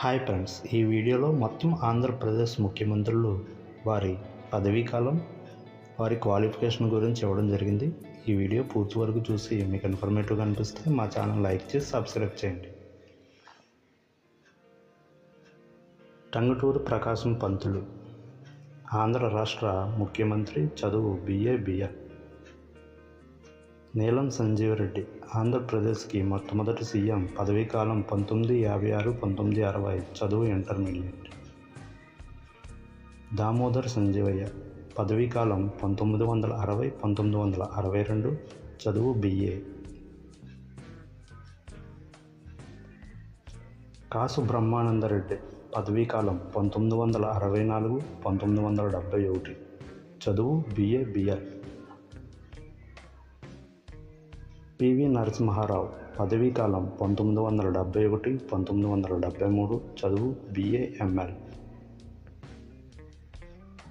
Hi friends ఈ వీడియోలో మొత్తం ఆంధ్రప్రదేశ్ ముఖ్యమంత్రులు వారి పదవీ కాలం వారి క్వాలిఫికేషన్ గురించి ఇవ్వడం జరిగింది. ఈ వీడియో పూర్తి వరకు చూసి మీకు ఇన్ఫర్మేటివ్గా అనిపిస్తే మా ఛానల్ లైక్ చేసి సబ్స్క్రైబ్ చేయండి. టంగుటూరు ప్రకాశం పంతులు ఆంధ్ర రాష్ట్ర ముఖ్యమంత్రి చదువు బిఏ బిఎల్ నీలం సంజీవరెడ్డి ఆంధ్రప్రదేశ్కి మొట్టమొదటి సీఎం పదవీకాలం పంతొమ్మిది యాభై ఆరు పంతొమ్మిది అరవై చదువు ఇంటర్మీడియట్. దామోదర్ సంజీవయ్య పదవీకాలం పంతొమ్మిది వందల అరవై పంతొమ్మిది వందల అరవై రెండు చదువు బిఏ. కాసు బ్రహ్మానందరెడ్డి పదవీకాలం పంతొమ్మిది వందల అరవై నాలుగు పంతొమ్మిది వందల డెబ్భై ఒకటి చదువు బిఏ బిఎల్. పివి నరసింహారావు పదవీ కాలం పంతొమ్మిది వందల డెబ్భై ఒకటి పంతొమ్మిది వందల డెబ్భై మూడు చదువు బిఏఎంఎల్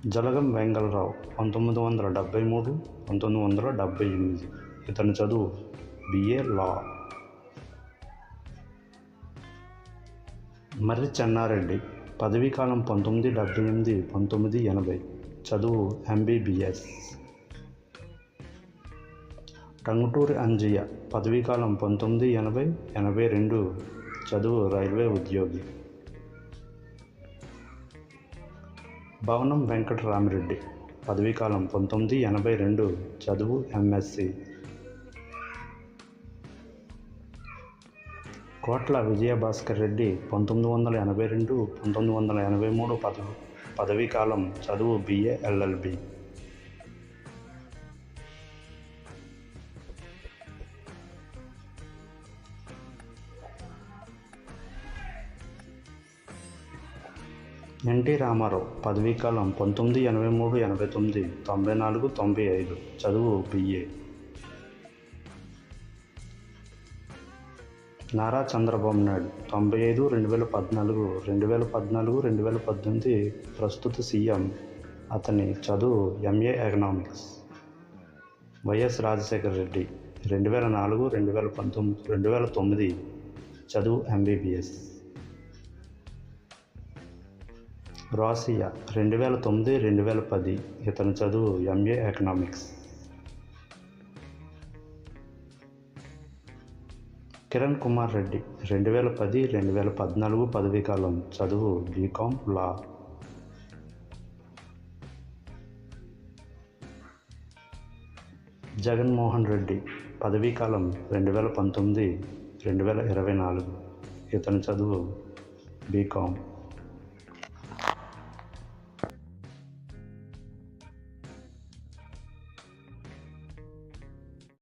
జలగం వెంగళరావు పంతొమ్మిది వందల డెబ్భై మూడు పంతొమ్మిది వందల డెబ్భై ఎనిమిది. ఇతని చదువు బిఏ లా. మర్రి చెన్నారెడ్డి పదవీ కాలం పంతొమ్మిది డెబ్భై ఎనిమిది పంతొమ్మిది ఎనభై. చదువు ఎంబీబీఎస్ టంగుటూరి అంజయ్య పదవీకాలం పంతొమ్మిది ఎనభై ఎనభై రెండు చదువు రైల్వే ఉద్యోగి. భవనం వెంకటరామిరెడ్డి పదవీకాలం పంతొమ్మిది ఎనభై రెండు చదువు ఎంఎస్సి. కోట్ల విజయభాస్కర్ రెడ్డి పంతొమ్మిది వందల ఎనభై రెండు పంతొమ్మిది వందల ఎనభై మూడు పదవి పదవీకాలం చదువు బిఏ ఎల్ఎల్బి ఎన్టీ రామారావు పదవీకాలం పంతొమ్మిది ఎనభై మూడు ఎనభై తొమ్మిది తొంభై నాలుగు తొంభై ఐదు. చదువు బిఏ నారా చంద్రబాబు నాయుడు తొంభై ఐదు రెండు వేల పద్నాలుగు రెండు వేల పద్నాలుగు రెండు వేల పద్దెనిమిది ప్రస్తుత సీఎం. అతని చదువు MA economics YS Rajasekhara Reddy రెండు వేల నాలుగు రెండు వేల పంతొమ్మిది రెండు వేల తొమ్మిది చదువు ఎంబీబీఎస్ రాసియా రెండు వేల తొమ్మిది రెండు వేల పది ఇతని చదువు ఎంఏ ఎకనామిక్స్ కిరణ్ కుమార్ రెడ్డి రెండు వేల పది రెండు వేల పద్నాలుగు పదవీ కాలం చదువు బీకామ్ లా జగన్మోహన్ రెడ్డి పదవీ కాలం రెండు వేల పంతొమ్మిది రెండు వేల ఇరవై నాలుగు ఇతని చదువు బీకామ్